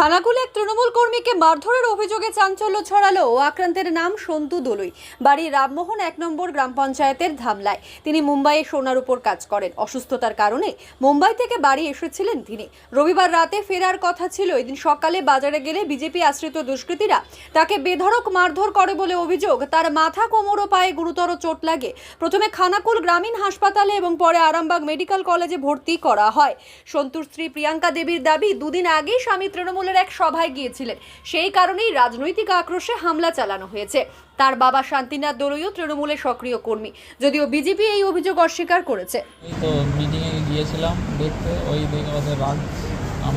খানাকুলে এক তৃণমূল কর্মীকে মারধরের অভিযোগে চাঞ্চল্য ছড়ালো ও আক্রান্তের নাম সন্তু দলুই। বাড়ি রামমোহন এক নম্বর গ্রাম পঞ্চায়েতের ধামলায়। তিনি মুম্বাইয়ে সোনার উপর কাজ করেন। অসুস্থতার কারণে মুম্বাই থেকে বাড়ি এসেছিলেন তিনি। রবিবার রাতে ফেরার কথা ছিল। এদিন সকালে বাজারে গেলে বিজেপি আশ্রিত দুষ্কৃতীরা তাকে বেধড়ক মারধর করে বলে অভিযোগ। তার মাথা, কোমর ও পায়ে গুরুতর চোট লাগে। প্রথমে খানাকুল গ্রামীণ হাসপাতালে এবং পরে আরামবাগ মেডিকেল কলেজে ভর্তি করা হয়। সন্তুর স্ত্রী প্রিয়াঙ্কা দেবীর দাবি, দুদিন আগেই স্বামী তৃণমূলের এক সভায় গিয়েছিলেন। সেই কারণেই রাজনৈতিক আক্রোশে হামলা চালানো হয়েছে। তার বাবা শান্তিনাথ দলুইও তৃণমূলের সক্রিয় কর্মী। যদিও বিজেপি এই অভিযোগ অস্বীকার করেছে। তো মিটিংয়ে গিয়েছিলাম দেখতে ওই দেখে রাগ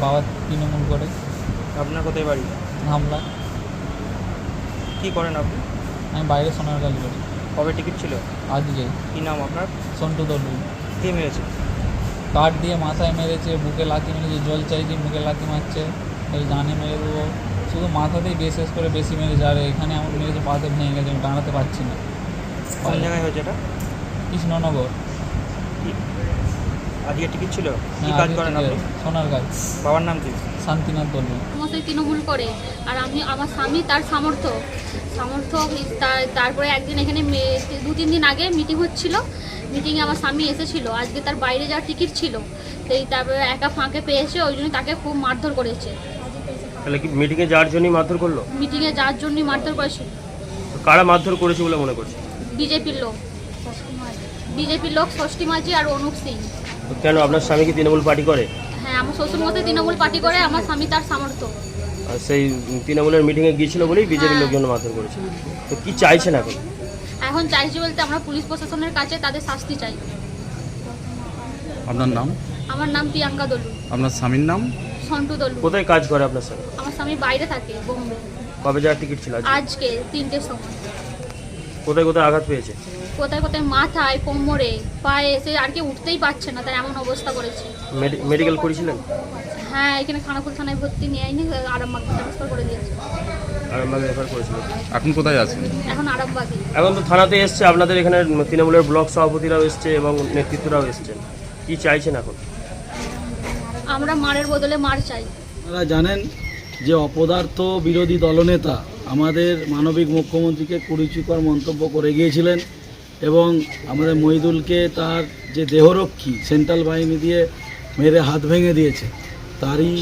বাবা তৃণমূল করে। আপনার কোথায় বাড়ি? হামলা। কি করেন আপনি? আমি বাইরে সোনার কাজ করি কবে টিকিট ছিল? আজকে কি নাম আপনার? সন্টু দলুই কে মেরেছে? কাঠ দিয়ে মাথায় মেরেছে বুকে লাথি মেরেছে জল চাইছে মুখে লাথি মারছে। এই জানে মেরে দেবো। শুধু মাথাতেই বিশেষ করে বেশি মেরেছে আর এখানে এমন মেরেছে পাতে ভেঙে গেছে আমি দাঁড়াতে পারছি না। কোন জায়গায় হয়েছে এটা? কৃষ্ণনগর। আজকে টিকিট ছিল? কি হ্যাঁ, কাজ করেন আপনি? সোনার কাজ। বাবার নাম কি? শান্তিনাথ দলুই সমস্ত তৃণমূল করে। আর আমি আমার স্বামী তার সামর্থ্য। সামর্থ্য তারপরে একদিন এখানে দু তিন দিন আগে মিটিং হচ্ছিল। মিটিংয়ে আমার স্বামী এসেছিল। আজকে তার বাইরে যাওয়ার টিকিট ছিল। সেই তারপরে একা ফাঁকে পেয়েছে ওই জন্য তাকে খুব মারধর করেছে। তাহলে কি মিটিংয়ে যাওয়ার জন্যই মারধর করল? মিটিংয়ে যাওয়ার জন্যই মারধর করেছিল তো কারা মারধর করেছে বলে মনে করছে? বিজেপির লোক। বিজেপির লোক ষষ্ঠী মাঝি আর অনুপ সিং। তো কেন আপনার স্বামী কি তৃণমূল পার্টি করে? হ্যাঁ আমার শ্বশুর মধ্যে তৃণমূল পার্টি করে আমার স্বামী তার সামর্থ্য। আর সেই তৃণমূলের মিটিংয়ে গিয়েছিল বলেই বিজেপির হ্যাঁ। লোকজন মারধর করেছে। তো কি চাইছেন এখন? এখন চাইছি বলতে আমরা পুলিশ প্রশাসনের কাছে তাদের শাস্তি চাই। আপনার নাম? আমার নাম প্রিয়াঙ্কা দলু। আপনার স্বামীর নাম? সন্টু দলু। কোথায় কাজ করে আপনার স্বামী? আমার স্বামী বাইরে থাকে বোম্বে। কবে যাওয়ার টিকিট ছিল আজকে? তিনটের সময়। কোথায় কোথায় আঘাত পেয়েছে? কোথায় কোথায় মাথায় কোমরে পায়ে এসে আর কি উঠতেই পারছে না তার এমন অবস্থা করেছে। মেডি- মেডিকেল করেছিলেন হ্যাঁ এখানে খানাকুল থানায় ভর্তি নিয়ে আইনি আরামবাগ ট্রান্সফার করে দিয়েছে। আর আমাকে রেফার করেছিলেন এখন কোথায় আছেন এখন আরামবাগে। এখন তো থানাতে এসছে আপনাদের এখানে তৃণমূলের ব্লক সভাপতিরাও এসছে এবং নেতৃত্বরাও এসছেন। কি চাইছেন এখন? আমরা মারের বদলে মার চাই। আপনারা জানেন যে অপদার্থ বিরোধী দলনেতা আমাদের মানবিক মুখ্যমন্ত্রীকে কুরুচিকর মন্তব্য করে গিয়েছিলেন এবং আমাদের মহিদুলকে তার যে দেহরক্ষী সেন্ট্রাল বাহিনী দিয়ে মেরে হাত ভেঙে দিয়েছে, তারই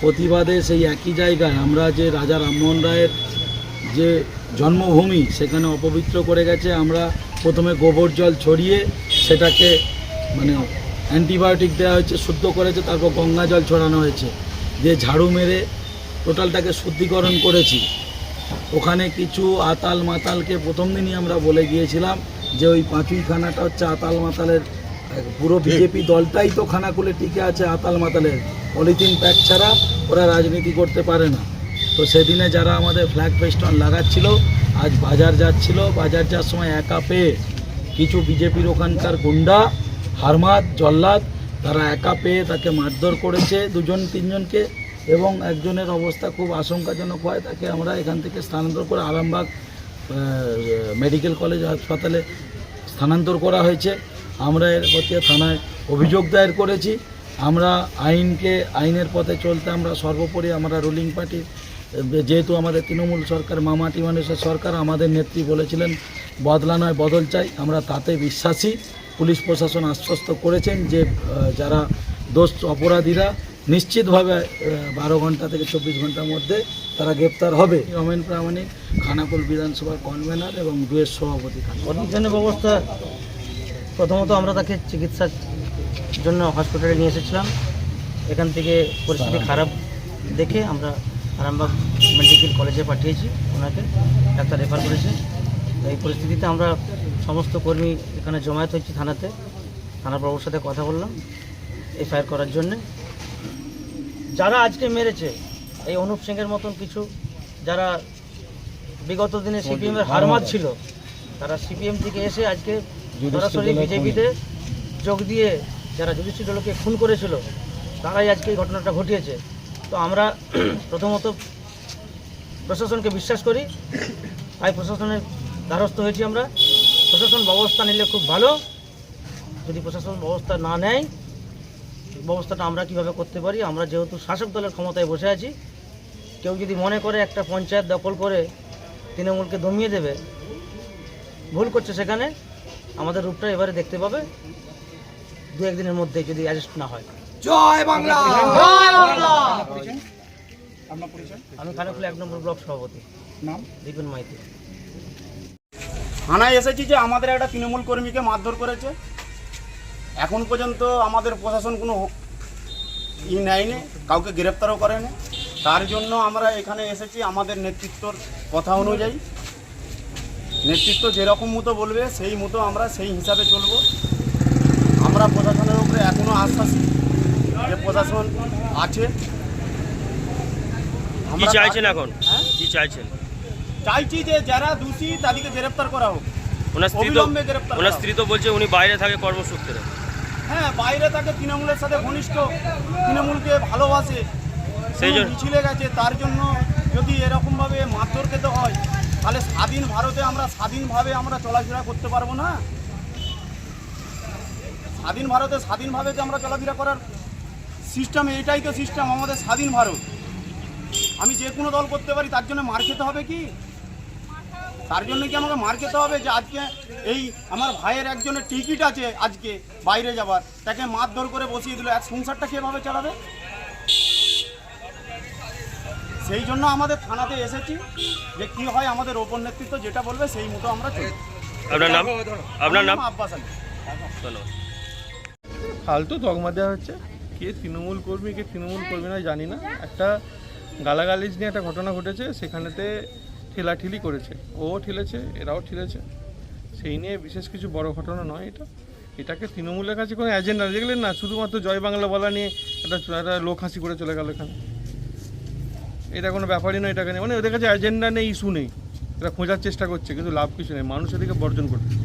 প্রতিবাদে সেই একই জায়গায় আমরা যে রাজা রামমোহন রায়ের যে জন্মভূমি সেখানে অপবিত্র করে গেছে, আমরা প্রথমে গোবর জল ছড়িয়ে সেটাকে মানে অ্যান্টিবায়োটিক দেওয়া হয়েছে, শুদ্ধ করেছে, তারপর গঙ্গা জল ছড়ানো হয়েছে। দিয়ে ঝাড়ু মেরে টোটালটাকে শুদ্ধিকরণ করেছি। ওখানে কিছু আতাল মাতালকে প্রথম দিনই আমরা বলে গিয়েছিলাম যে ওই পাঁচুই খানাটা হচ্ছে আতাল মাতালের পুরো বিজেপি দলটাই তো খানাকুলে টিকে আছে আতাল মাতালের পলিথিন প্যাক ছাড়া ওরা রাজনীতি করতে পারে না। তো সেদিনে যারা আমাদের ফ্ল্যাগ ফেস্টন লাগাচ্ছিল, আজ বাজার যাচ্ছিল, বাজার যাওয়ার সময় একা পেয়ে কিছু বিজেপির ওখানকার গুন্ডা হারমাদ, জল্লাদ, তারা একা পেয়ে তাকে মারধর করেছে দুজন, তিনজনকে এবং একজনের অবস্থা খুব আশঙ্কাজনক হয়। তাকে আমরা এখান থেকে স্থানান্তর করে আরামবাগ মেডিকেল কলেজ হাসপাতালে স্থানান্তর করা হয়েছে। আমরা এর প্রতি থানায় অভিযোগ দায়ের করেছি। আমরা আইনকে, আইনের পথে চলতে আমরা সর্বোপরি আমরা রুলিং পার্টি যেহেতু আমাদের তৃণমূল সরকার মামাটি মানুষের সরকার আমাদের নেত্রী বলেছিলেন, বদলা নয়, বদল চাই। আমরা তাতে বিশ্বাসী। পুলিশ প্রশাসন আশ্বস্ত করেছেন যে যারা দোষ অপরাধীরা নিশ্চিতভাবে বারো ঘণ্টা থেকে চব্বিশ ঘণ্টার মধ্যে তারা গ্রেপ্তার হবে। রমেন প্রামাণিক খানাকুল বিধানসভার কনভেনার এবং দুয়ের সভাপতি অনেকজনের ব্যবস্থা প্রথমত আমরা তাকে চিকিৎসার জন্য হসপিটালে নিয়ে এসেছিলাম। এখান থেকে পরিস্থিতি খারাপ দেখে আমরা আরামবাগ মেডিকেল কলেজে পাঠিয়েছি। ওনাকে ডাক্তার রেফার করেছে। এই পরিস্থিতিতে আমরা সমস্ত কর্মী এখানে জমায়েত হয়েছি থানাতে। থানা প্রভুর সাথে কথা বললাম এফআইআর করার জন্যে। যারা আজকে মেরেছে এই অনুপ সিংয়ের মতন কিছু যারা বিগত দিনে সিপিএমের হারমাত ছিল তারা সিপিএম থেকে এসে আজকে সরাসরি বিজেপিতে যোগ দিয়ে যারা যুধিষ্ঠির দলকে খুন করেছিল তারাই আজকে এই ঘটনাটা ঘটিয়েছে। তো আমরা প্রথমত প্রশাসনকে বিশ্বাস করি। তাই প্রশাসনের দ্বারস্থ হয়েছি আমরা। প্রশাসন ব্যবস্থা নিলে খুব ভালো। যদি প্রশাসন ব্যবস্থা না নেয় ব্যবস্থাটা আমরা কীভাবে করতে পারি? আমরা যেহেতু শাসক দলের ক্ষমতায় বসে আছি কেউ যদি মনে করে একটা পঞ্চায়েত দখল করে তৃণমূলকে দমিয়ে দেবে ভুল করছে সেখানে আমাদের রূপটা এবারে দেখতে পাবে। দু একদিনের মধ্যে যদি অ্যারেস্ট না হয়। জয় বাংলা! আমি খানাকুলা এক নম্বর ব্লক সভাপতি। নাম? দীপেন মাইতি। থানায় এসেছি যে আমাদের একটা তৃণমূল কর্মীকে মারধর করেছে। এখন পর্যন্ত আমাদের প্রশাসন কোনো ই নেয়নি কাউকে গ্রেপ্তারও করেনি। তার জন্য আমরা এখানে এসেছি আমাদের নেতৃত্বর কথা অনুযায়ী। নেতৃত্ব যেরকম মতো বলবে সেই মতো আমরা সেই হিসাবে চলব। আমরা প্রশাসনের উপরে এখনও আশ্বাসী যে প্রশাসন আছে। কি চাইছেন এখন? হ্যাঁ? কি চাইছেন? চাইছি যে যারা দোষী তাদেরকে গ্রেফতার করা হোক। ওনার স্ত্রী তো অবিলম্বে গ্রেপ্তার ওনার করা স্ত্রী তো বলছে উনি বাইরে থাকে কর্মসূত্রে। হ্যাঁ বাইরে তাকে তৃণমূলের সাথে ঘনিষ্ঠ তৃণমূলকে ভালোবাসে। সেই জন্য- মিছিলে গেছে তার জন্য যদি এরকমভাবে মারধর খেতে হয় তাহলে স্বাধীন ভারতে আমরা স্বাধীনভাবে আমরা চলাফেরা করতে পারব না? স্বাধীন ভারতে স্বাধীনভাবে যে আমরা চলাফেরা করার সিস্টেম এইটাই তো সিস্টেম আমাদের স্বাধীন ভারত। আমি যে কোনো দল করতে পারি তার জন্য মার খেতে হবে কি? তার জন্য কি আমাকে মার খেতে হবে যে আজকে এই আমার ভাইয়ের একজনের টিকিট আছে আজকে বাইরে যাবার? তাকে মারধর করে বসিয়ে দিল। এক সংসারটা কীভাবে চালাবে? সেই জন্য আমাদের থানাতে এসেছি যে কি হয় আমাদের ওপর নেতৃত্ব যেটা বলবে সেই মতো আমরা চলি। আপনার নাম? আপনার নাম? আব্বাস আলী। ফালতু তকমা দেওয়া হচ্ছে। কে তৃণমূল কর্মী কে তৃণমূল কর্মী না জানি না। একটা গালাগালিজ নিয়ে একটা ঘটনা ঘটেছে। সেখানেতে ঠেলাঠেলি করেছে। ও ঠেলেছে, এরাও ঠেলেছে। সেই নিয়ে বিশেষ কিছু বড় ঘটনা নয় এটা। এটাকে তৃণমূলের কাছে কোনো এজেন্ডা দেখলেন না, শুধুমাত্র জয় বাংলা বলা নিয়ে একটা একটা লোক হাসি করে চলে গেল এখানে। এটা কোনো ব্যাপারই নয় এটাকে নিয়ে। মানে ওদের কাছে এজেন্ডা নেই ইস্যু নেই। এটা খোঁজার চেষ্টা করছে, কিন্তু লাভ কিছু নেই। মানুষ এদিকে বর্জন করছে।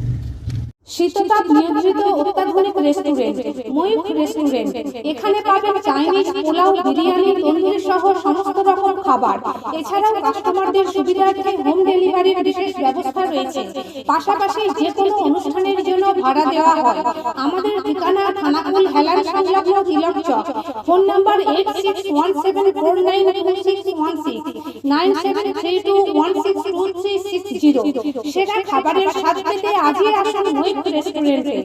শীততাপ নিয়ন্ত্রিত অত্যাধুনিক রেস্টুরেন্ট ময়ূখ রেস্টুরেন্ট এখানে পাবেন চাইনিজ পোলাও, বিরিয়ানি, তন্দুরি সহ সমস্ত রকম খাবার। এছাড়াও কাস্টমারদের সুবিধার্থে হোম ডেলিভারির বিশেষ ব্যবস্থা রয়েছে। পাশাপাশি যে কোনো অনুষ্ঠানের জন্য ভাড়া দেওয়া হয়। আমাদের ঠিকানা হেলান সংলগ্ন Tilak Chowk. Phone number eight six one seven four nine six three two one six সেরা খাবারের স্বাদ পেতে আজই আসুন রেস্টুরেন্টে।